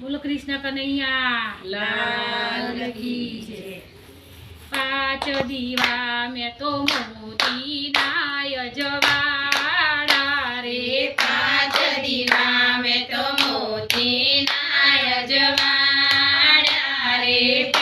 બોલો કૃષ્ણ કનૈયા, લાલ કી છે. પાંચ દીવા મેં તો મોતી નાય જવાડા રે. પાંચ દીવા મેં તો મોતી નાય જવાડા રે.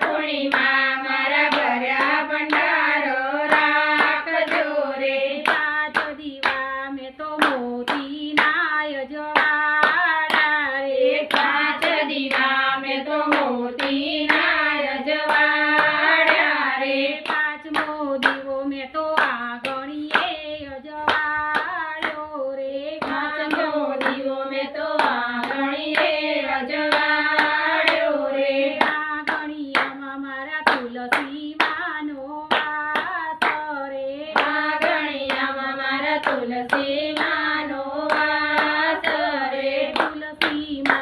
પૂર્ણિમા મારા ભર્યા ભંડારો રાખજો રે. પાછો દીવા મેં મોતી નાય જો team.